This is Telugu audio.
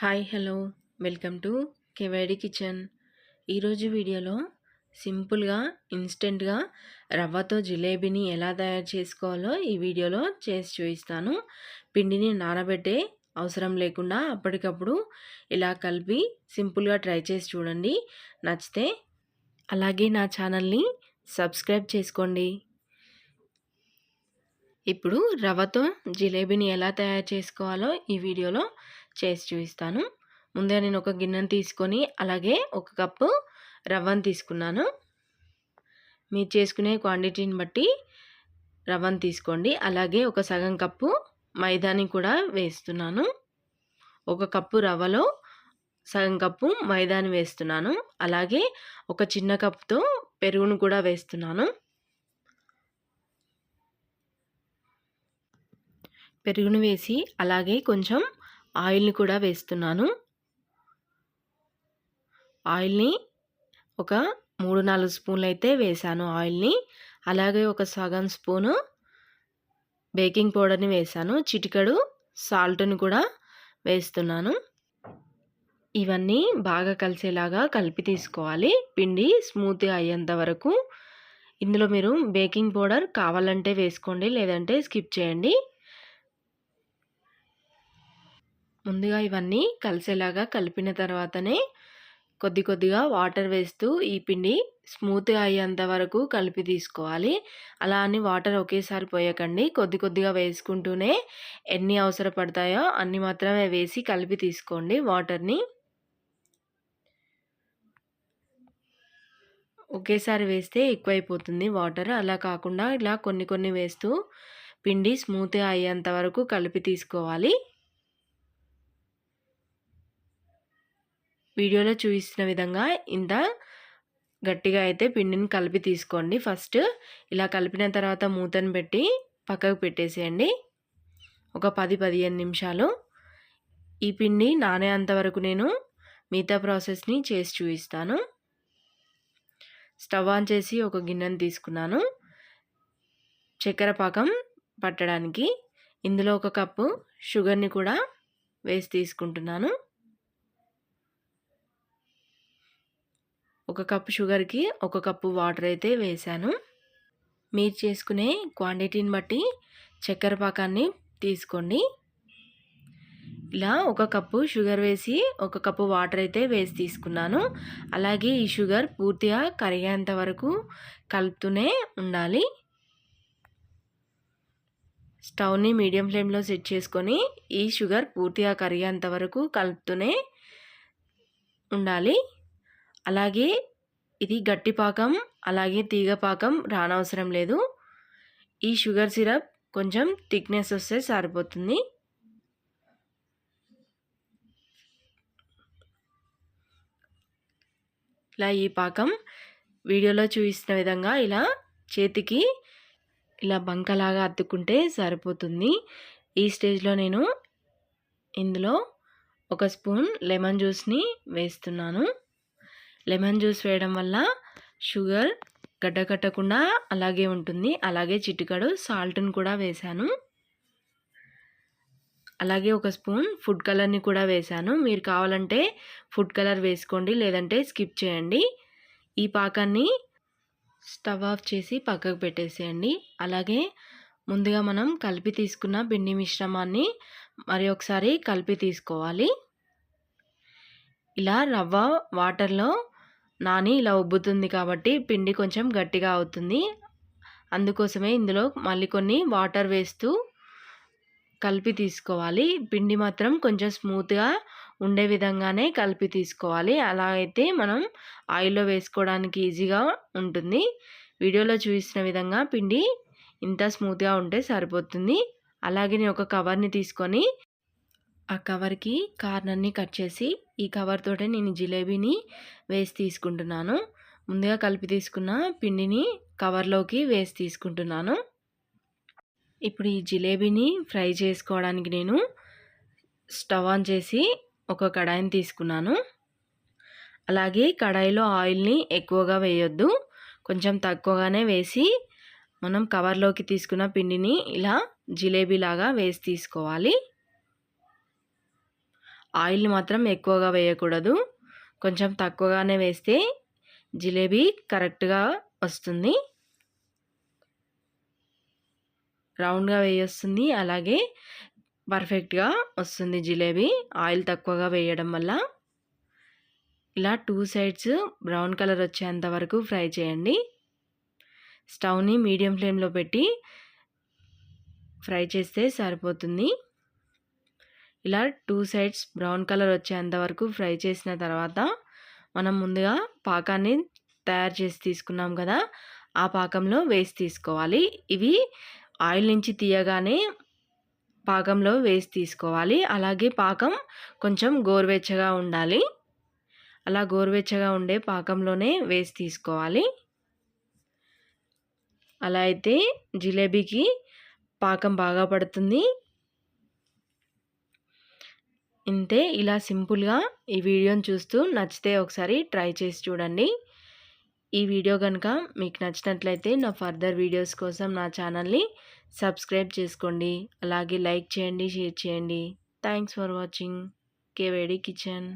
Hi hello. Welcome to కెవేడి kitchen. ఈరోజు వీడియోలో సింపుల్గా ఇన్స్టెంట్గా రవ్వతో జిలేబీని ఎలా తయారు చేసుకోవాలో ఈ వీడియోలో చేసి చూపిస్తాను. పిండిని నానబెట్టే అవసరం లేకుండా అప్పటికప్పుడు ఇలా కలిపి సింపుల్గా ట్రై చేసి చూడండి. నచ్చితే అలాగే నా ఛానల్ని సబ్స్క్రైబ్ చేసుకోండి. ఇప్పుడు రవ్వతో జిలేబీని ఎలా తయారు చేసుకోవాలో ఈ వీడియోలో చేసి చూపిస్తాను ముందే నేను ఒక గిన్నెను తీసుకొని అలాగే ఒక కప్పు రవ్వను తీసుకున్నాను. మీరు చేసుకునే క్వాంటిటీని బట్టి రవ్వను తీసుకోండి. అలాగే ఒక సగం కప్పు మైదాని కూడా వేస్తున్నాను. ఒక కప్పు రవ్వలో సగం కప్పు మైదాని వేస్తున్నాను. అలాగే ఒక చిన్న కప్పుతో పెరుగును కూడా వేస్తున్నాను. పెరుగును వేసి అలాగే కొంచెం ఆయిల్ని కూడా వేస్తున్నాను. ఆయిల్ని ఒక మూడు నాలుగు స్పూన్లు అయితే వేసాను ఆయిల్ని. అలాగే ఒక సగం స్పూను బేకింగ్ పౌడర్ని వేసాను. చిటికడు సాల్ట్ని కూడా వేస్తున్నాను. ఇవన్నీ బాగా కలిసేలాగా కలిపి తీసుకోవాలి. పిండి స్మూత్గా అయ్యేంత వరకు. ఇందులో మీరు బేకింగ్ పౌడర్ కావాలంటే వేసుకోండి లేదంటే స్కిప్ చేయండి. ముందుగా ఇవన్నీ కలిసేలాగా కలిపిన తర్వాతనే కొద్ది కొద్దిగా వాటర్ వేస్తూ ఈ పిండి స్మూత్గా అయ్యేంత వరకు కలిపి తీసుకోవాలి. అలా అని వాటర్ ఒకేసారి పోయకండి. కొద్ది కొద్దిగా వేసుకుంటూనే ఎన్ని అవసరపడతాయో అన్ని మాత్రమే వేసి కలిపి తీసుకోండి వాటర్ని. ఒకేసారి వేస్తే ఎక్కువైపోతుంది వాటర్. అలా కాకుండా ఇలా కొన్ని కొన్ని వేస్తూ పిండి స్మూత్గా అయ్యేంత వరకు కలిపి తీసుకోవాలి. వీడియోలో చూపిస్తున్న విధంగా ఇంత గట్టిగా అయితే పిండిని కలిపి తీసుకోండి. ఫస్ట్ ఇలా కలిపిన తర్వాత మూతను పెట్టి పక్కకు పెట్టేసేయండి. ఒక పది పదిహేను నిమిషాలు. ఈ పిండి నానేంత వరకు నేను మిగతా ప్రాసెస్ని చేసి చూపిస్తాను. స్టవ్ ఆన్ చేసి ఒక గిన్నెను తీసుకున్నాను. చక్కెర పాకం పట్టడానికి ఇందులో ఒక కప్పు షుగర్ని కూడా వేసి తీసుకుంటున్నాను. ఒక కప్పు షుగర్కి ఒక కప్పు వాటర్ అయితే వేశాను మీరు చేసుకునే క్వాంటిటీని బట్టి చక్కెర పాకాన్ని తీసుకోండి. ఇలా ఒక కప్పు షుగర్ వేసి ఒక కప్పు వాటర్ అయితే వేసి తీసుకున్నాను. అలాగే ఈ షుగర్ పూర్తిగా కరిగేంత వరకు కలుపుతూనే ఉండాలి. స్టవ్ని మీడియం ఫ్లేమ్లో సెట్ చేసుకొని ఈ షుగర్ పూర్తిగా కరిగేంత వరకు కలుపుతూనే ఉండాలి. అలాగే ఇది గట్టి పాకం అలాగే తీగ పాకం రానవసరం లేదు. ఈ షుగర్ సిరప్ కొంచెం థిక్నెస్ వస్తే సరిపోతుంది. ఇలా ఈ పాకం వీడియోలో చూపిస్తున్న విధంగా ఇలా చేతికి ఇలా బంకలాగా అత్తుకుంటే సరిపోతుంది. ఈ స్టేజ్లో నేను ఇందులో ఒక స్పూన్ లెమన్ జ్యూస్ని వేస్తున్నాను. లెమన్ జ్యూస్ వేయడం వల్ల షుగర్ గడ్డ కట్టకుండా అలాగే ఉంటుంది. అలాగే చిటికడు సాల్ట్ని కూడా వేశాను. అలాగే ఒక స్పూన్ ఫుడ్ కలర్ని కూడా వేశాను. మీరు కావాలంటే ఫుడ్ కలర్ వేసుకోండి లేదంటే స్కిప్ చేయండి. ఈ పాకాన్ని స్టవ్ ఆఫ్ చేసి పక్కకు పెట్టేసేయండి. అలాగే ముందుగా మనం కలిపి తీసుకున్న పిండి మిశ్రమాన్ని మరి ఒకసారి కలిపి తీసుకోవాలి. ఇలా రవ్వ వాటర్లో నాని ఇలా ఉబ్బుతుంది కాబట్టి పిండి కొంచెం గట్టిగా అవుతుంది. అందుకోసమే ఇందులో మళ్ళీ కొన్ని వాటర్ వేస్తూ కలిపి తీసుకోవాలి. పిండి మాత్రం కొంచెం స్మూత్గా ఉండే విధంగానే కలిపి తీసుకోవాలి. అలా అయితే మనం ఆయిల్లో వేసుకోవడానికి ఈజీగా ఉంటుంది. వీడియోలో చూసిన విధంగా పిండి ఇంత స్మూత్గా ఉంటే సరిపోతుంది. అలాగే నేను ఒక కవర్ని తీసుకొని ఆ కవర్కి కార్నర్ని కట్ చేసి ఈ కవర్ తోటే నేను జిలేబీని వేసి తీసుకుంటున్నాను. ముందుగా కలిపి తీసుకున్న పిండిని కవర్లోకి వేసి తీసుకుంటున్నాను. ఇప్పుడు ఈ జిలేబీని ఫ్రై చేసుకోవడానికి నేను స్టవ్ ఆన్ చేసి ఒక కడాయిని తీసుకున్నాను. అలాగే కడాయిలో ఆయిల్ని ఎక్కువగా వేయొద్దు. కొంచెం తక్కువగానే వేసి మనం కవర్లోకి తీసుకున్న పిండిని ఇలా జిలేబీలాగా వేసి తీసుకోవాలి. ఆయిల్ మాత్రం ఎక్కువగా వేయకూడదు. కొంచెం తక్కువగానే వేస్తే జిలేబీ కరెక్ట్గా వస్తుంది. రౌండ్గా వేయొస్తుంది. అలాగే పర్ఫెక్ట్గా వస్తుంది జిలేబీ ఆయిల్ తక్కువగా వేయడం వల్ల. ఇలా టూ సైడ్స్ బ్రౌన్ కలర్ వచ్చేంత వరకు ఫ్రై చేయండి. స్టవ్ని మీడియం ఫ్లేమ్లో పెట్టి ఫ్రై చేస్తే సరిపోతుంది. ఇలా టూ సైడ్స్ బ్రౌన్ కలర్ వచ్చేంత వరకు ఫ్రై చేసిన తర్వాత మనం ముందుగా పాకాన్ని తయారు చేసి తీసుకున్నాం కదా ఆ పాకంలో వేసి తీసుకోవాలి. ఇవి ఆయిల్ నుంచి తీయగానే పాకంలో వేసి తీసుకోవాలి. అలాగే పాకం కొంచెం గోరువెచ్చగా ఉండాలి. అలా గోరువెచ్చగా ఉండే పాకంలోనే వేసి తీసుకోవాలి. అలా అయితే జిలేబీకి పాకం బాగా పడుతుంది. ఇంతే ఇలా సింపుల్గా ఈ వీడియోని చూస్తూ నచ్చితే ఒకసారి ట్రై చేసి చూడండి. ఈ వీడియో కనుక మీకు నచ్చినట్లయితే నా ఫర్దర్ వీడియోస్ కోసం నా ఛానల్ని సబ్స్క్రైబ్ చేసుకోండి. అలాగే లైక్ చేయండి షేర్ చేయండి. Thanks for watching. కేవేడి కిచెన్.